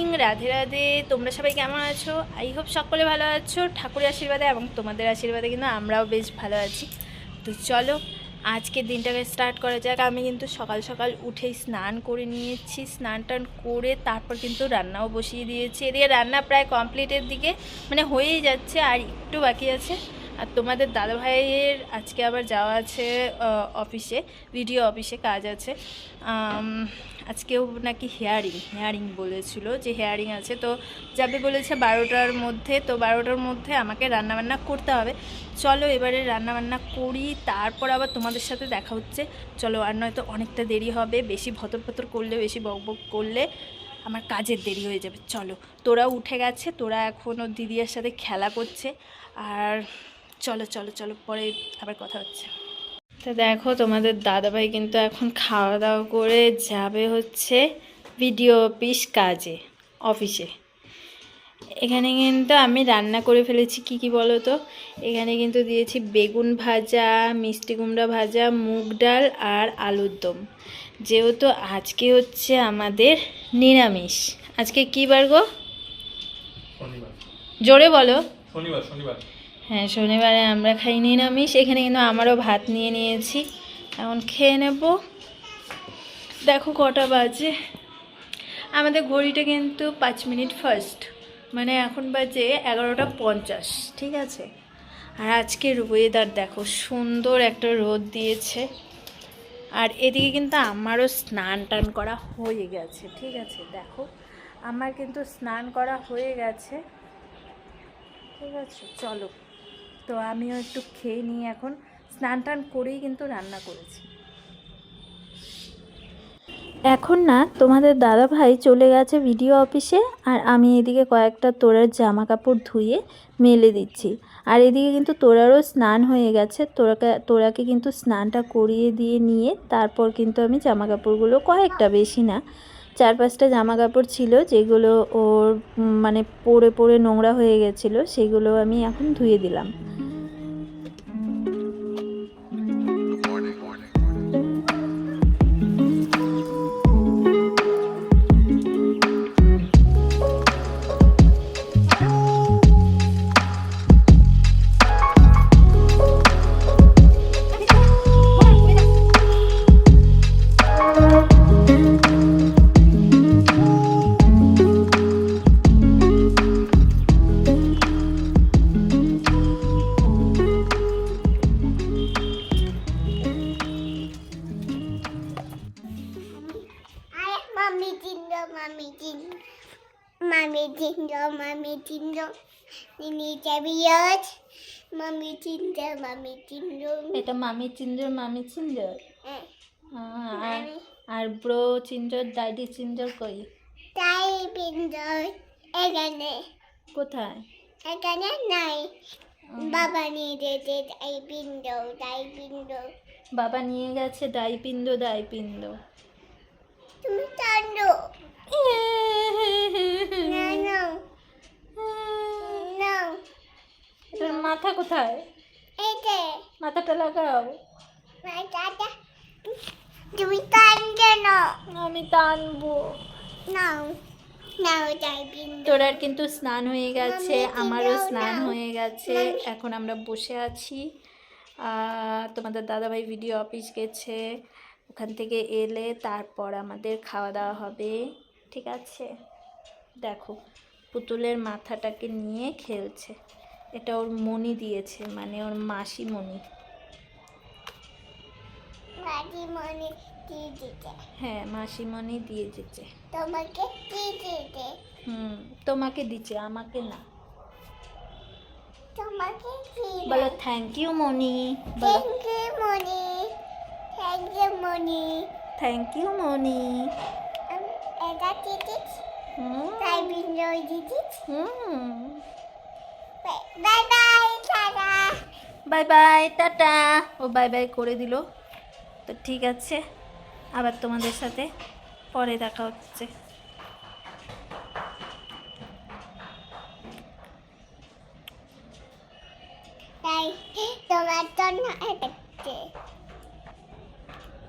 Morning Radhe Radhe, তোমরা সবাই কেমন আছো? আই হোপ সকলে ভালো আছো, ঠাকুরের আশীর্বাদে এবং তোমাদের আশীর্বাদে কিন্তু আমরাও বেশ ভালো আছি। তো চলো, আজকের দিনটাকে স্টার্ট করা যাক। আমি কিন্তু সকাল সকাল উঠেই স্নান করে নিয়েছি। স্নান টান করে তারপর কিন্তু রান্নাও বসিয়ে দিয়েছি। এদিকে রান্না প্রায় কমপ্লিটের দিকে মানে হয়েই যাচ্ছে, আর একটু বাকি আছে। আর তোমাদের দাদাভাইয়ের আজকে আবার যাওয়া আছে অফিসে ভিডিও অফিসে কাজ আছে। আজকেও নাকি হেয়ারিং হেয়ারিং বলেছিল যে হেয়ারিং আছে। তো যাবে বলেছে বারোটার মধ্যে, তো বারোটার মধ্যে আমাকে রান্নাবান্না করতে হবে। চলো এবারে রান্নাবান্না করি, তারপর আবার তোমাদের সাথে দেখা হচ্ছে। চলো আর নয়তো অনেকটা দেরি হবে, বেশি ভতর ভতর করলে, বেশি বক করলে আমার কাজের দেরি হয়ে যাবে। চলো, তোরা উঠে গেছে, তোরা এখন ওর দিদির সাথে খেলা করছে। আর চলো চলো চলো, পরে আবার কথা হচ্ছে। তো দেখো তোমাদের দাদাভাই কিন্তু এখন খাওয়া দাওয়া করে যাবে হচ্ছে ভিডিও অফিস কাজে অফিসে। এখানে কিন্তু আমি রান্না করে ফেলেছি কি কি বলো তো? এখানে কিন্তু দিয়েছি বেগুন ভাজা মিষ্টি কুমড়া ভাজা মুগ ডাল আর আলুর দম। যেহেতু আজকে হচ্ছে আমাদের নিরামিষ। আজকে কী বার গো? জোরে বলো। শনিবার শনিবার। হ্যাঁ শনিবারে আমরা খাই নিরামিষ। এখানে কিন্তু আমারও ভাত নিয়ে নিয়েছি। এখন খেয়ে নেব। দেখো কটা বাজে। আমাদের ঘড়িটা কিন্তু পাঁচ মিনিট ফার্স্ট মানে এখন বাজে এগারোটা পঞ্চাশ, ঠিক আছে? আর আজকের ওয়েদার দেখো, সুন্দর একটা রোদ দিয়েছে। আর এদিকে কিন্তু আমারও স্নান টান করা হয়ে গেছে, ঠিক আছে? দেখো, আমার কিন্তু স্নান করা হয়ে গেছে। ঠিক আছে, চলো। তো আমিও একটু খেয়ে নিয়ে এখন স্নান টান করেই কিন্তু রান্না করেছি। এখন না, তোমাদের দাদা ভাই চলে গেছে ভিডিও অফিসে, আর আমি এদিকে কয়েকটা তোরার জামা কাপড় ধুয়ে মেলে দিচ্ছি। আর এদিকে কিন্তু তোরারও স্নান হয়ে গেছে তোরাকে তোরাকে কিন্তু স্নানটা করিয়ে দিয়ে নিয়ে তারপর কিন্তু আমি জামা কাপড়গুলো কয়েকটা, বেশি না, চার পাঁচটা জামা কাপড় ছিল যেগুলো ওর মানে পরে পরে নোংরা হয়ে গেছিল, সেগুলো আমি এখন ধুয়ে দিলাম। Mami tindo, mami tindo. Mami tindo. Nini Javiot. Mami tindo, mami tindo. এটা মামি চিঞ্জর মামি চিঞ্জর Eh, আর আর ব্রো চিঞ্জর ডাইডি চিঞ্জর কই তাই পিndo. এখানে কোথায় এখানে নাই বাবা নিয়ে যেতে তাই পিndo, তাই পিndo. বাবা নিয়ে গেছে ডাই পিন্দ তুমি টানো না না না এটার মাথা কোথায়? মাথাটা লাগাও। তুমি টানছো না। আমি টানবো। পিndo. তোরার কিন্তু স্নান হয়ে গেছে আমারও স্নান হয়ে গেছে। এখন আমরা বসে আছি। তোমাদের দাদাভাই ভিডিও অফিস গেছে। ওখান থেকে এলে তারপর আমাদের খাওয়া দাওয়া হবে। ঠিক আছে? দেখো পুতুলের মাথাটাকে নিয়ে খেলছে। এটা ওর মনি দিয়েছে মানে ওর মাসি মনি হ্যাঁ মাসিমণি দিয়ে যেতে তোমাকে হুম তোমাকে দিচ্ছে আমাকে না। তোমাকে বলো thank you Moni thank you Moni thank you Moni thank you Moni এটা দিদি হুম। তাই বিন্দু দিদি হুম। Bye bye tata. Bye bye tata. ও বাই বাই করে দিল। তো ঠিক আছে আবার তোমাদের সাথে পরে দেখা হচ্ছে। তাই তোমার জন্য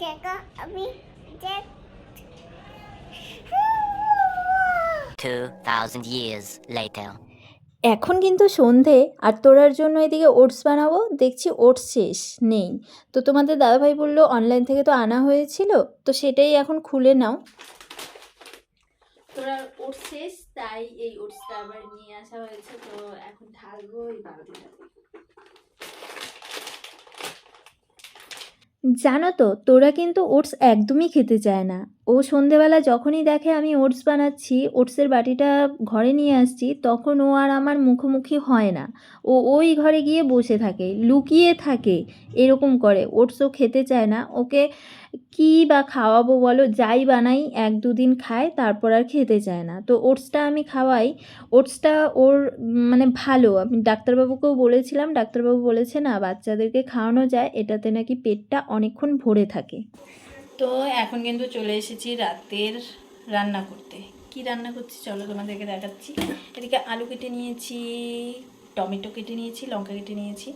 দেখো আমি দেখ 2,000 years later. এখন কিন্তু সন্ধে আর তোরার জন্য এদিকে ওটস বানাবো দেখছি ওটস শেষ নেই। তো তোমাদের দাদাভাই বলল অনলাইন থেকে তো আনা হয়েছিল তো সেটাই এখন খুলে নাও। তোরা ওটস শেষ তাই এই ওটসটা আবার নিয়ে আসা হয়েছে তো এখন ঢালবো এই জানো তো তোরা কিন্তু ওটস একদমই খেতে চায় না। ও সন্ধেবেলা যখনই দেখে আমি ওটস বানাচ্ছি, ওটসের বাটিটা ঘরে নিয়ে আসছি, তখন ও আর আমার মুখোমুখি হয় না। ও ওই ঘরে গিয়ে বসে থাকে, লুকিয়ে থাকে, এরকম করে। ওটসও খেতে চায় না। ওকে কী বা খাওয়াবো বলো, যাই বানাই, এক দুদিন খায়, তারপর আর খেতে চায় না। তো ওটসটা আমি খাওয়াই। ওটসটা ওর মানে ভালো। আমি ডাক্তারবাবুকেও বলেছিলাম, ডাক্তারবাবু বলেছে, না, বাচ্চাদেরকে খাওয়ানো যায়, এটাতে নাকি পেটটা অনেকক্ষণ ভরে থাকে। তো এখন কিন্তু চলে এসেছি রাতের রান্না করতে। কি রান্না করছি চলো তোমাদেরকে দেখাচ্ছি। এদিকে আলু কেটে নিয়েছি, টমেটো কেটে নিয়েছি, লঙ্কা কেটে নিয়েছি।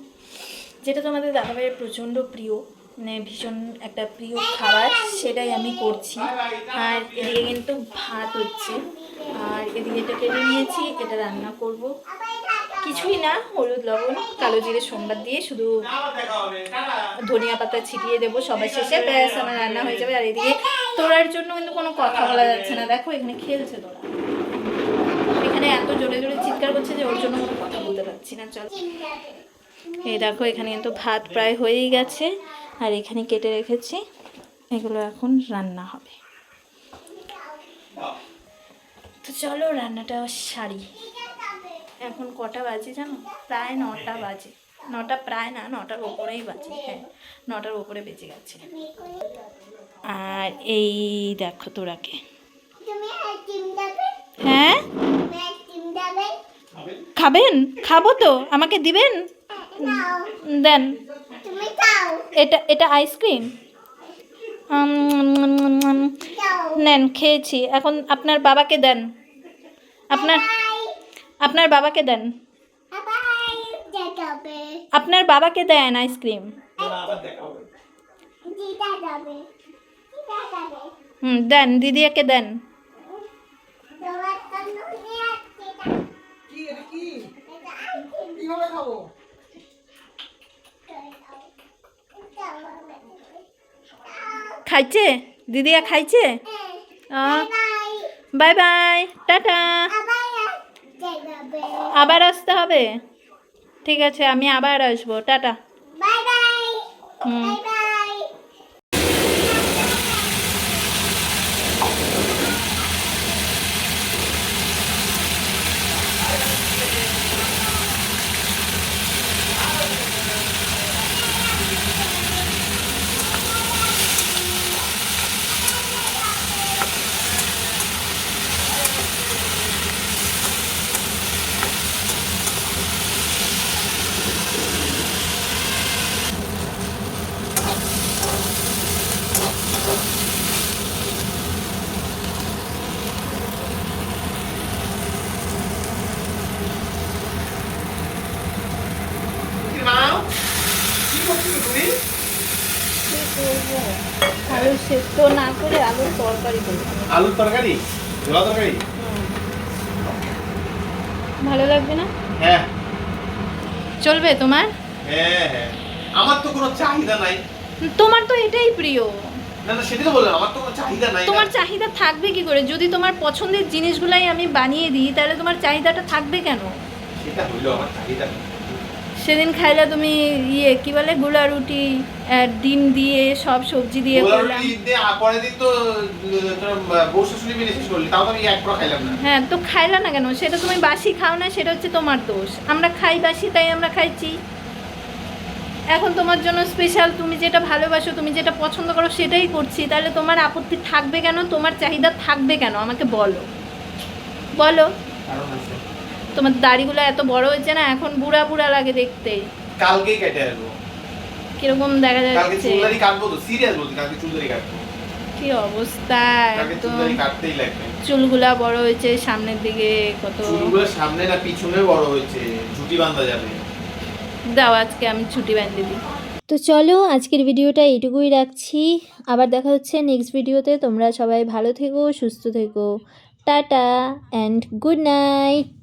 যেটা তোমাদের দাদাভাইয়ের প্রচণ্ড প্রিয় মানে ভীষণ একটা প্রিয় খাবার, সেটাই আমি করছি। আর এদিকে কিন্তু ভাত হচ্ছে। আর এদিকে এটা কেটে নিয়েছি, এটা রান্না করব। কিছুই না, হলুদ, লবণ, কালো জিরে, সোমবার দিয়ে শুধু ধনিয়া পাতা ছিটিয়ে দেবো সবার শেষে। ব্যাস, আমার রান্না হয়ে যাবে। আর এদিকে তোরার জন্য কিন্তু কোনো কথা বলা যাচ্ছে না। দেখো, এখানে খেলছে তোরা। এখানে এত জোরে জোরে চিৎকার করছে যে ওর জন্য কোনো কথা বলতে পারছি না। চল। এই দেখো, এখানে কিন্তু ভাত প্রায় হয়েই গেছে। আর এখানে কেটে রেখেছি। এগুলো এখন রান্না হবে। তো চলো, রান্নাটা সারি। এখন কটা বাজে জানো? প্রায় নটা বাজে। নটা প্রায় না নটার ওপরেই বাজে হ্যাঁ। নটার ওপরে বেজে গেছে। আর এই দেখো তোরাকে। হ্যাঁ? খাবেন? খাব তো। আমাকে দিবেন? দেন। এটা এটা আইসক্রিম নেন খেয়েছি। এখন আপনার বাবাকে দেন। আপনার আপনার বাবাকে দেন। আপনার বাবাকে দেন আইসক্রিম। হুম দেন দিদিয়াকে দেন। খাইছে? দিদিয়া খাইছে? Bye bye bye tata. আবার আসতে হবে? ঠিক আছে আমি আবার আসব। টাটা। হুম বাই বাই কি করছ তুমি আলু সেদ্ধ না করে আলুর তরকারি আলুর তরকারি? ঝোলা তরকারি? ভালো লাগবে না? হ্যাঁ। চলবে তোমার? হ্যাঁ হ্যাঁ। আমার তো কোনো চাহিদা নাই। তোমার তো এটাই প্রিয়। না না সেটা তো বললাম আমার তো কোনো চাহিদা নাই তোমার চাহিদা থাকবে কি করে? যদি তোমার পছন্দের জিনিসগুলাই আমি বানিয়ে দিই তাহলে তোমার চাহিদাটা থাকবে কেন? সেটা হইল আমার চাহিদা। সেদিন খাইলে তুমি ইয়ে কি বলে গুলা রুটি ডিম দিয়ে সব সবজি দিয়ে করলাম। রুটি দিয়ে দিন তো উম, তোর মিলে শেষ করলি তাও তো আমি এক পর খাইলাম না। হ্যাঁ তো খাইলা না কেন? সেটা তুমি বাসি খাও না সেটা হচ্ছে তোমার দোষ। আমরা খাই বাসি তাই আমরা খাইছি। এখন তোমার জন্য স্পেশাল তুমি যেটা ভালোবাসো তুমি যেটা পছন্দ করো সেটাই করছি। তাহলে তোমার আপত্তি থাকবে কেন? তোমার চাহিদা থাকবে কেন? আমাকে বলো। বলো। কারণ আছে। তোমার দাড়িগুলো এত বড় হয়েছে না এখন বুড়া বুড়া লাগে দেখতে। কালকেই কেটে আসব। কীরকম দেখা যাচ্ছে? কালকে চুলদারি কাটবো তো সিরিয়াস বলছি কালকে চুলদারি কাটবো। কি অবস্থা কালকে একদম। চুলদারি কাটতেই লাগবে। চুলগুলা বড় হয়েছে সামনের দিকে কত চুলগুলো সামনে না পিছনে বড় হয়েছে ঝুটি বাঁধা যাবে। দাও আজকে আমি ছুটি বাঁধতে দিই। তো চলো আজকের ভিডিওটা এইটুকুই রাখছি। আবার দেখা হচ্ছে নেক্সট ভিডিওতে। তোমরা সবাই ভালো থেকো সুস্থ থেকো। Tata and good night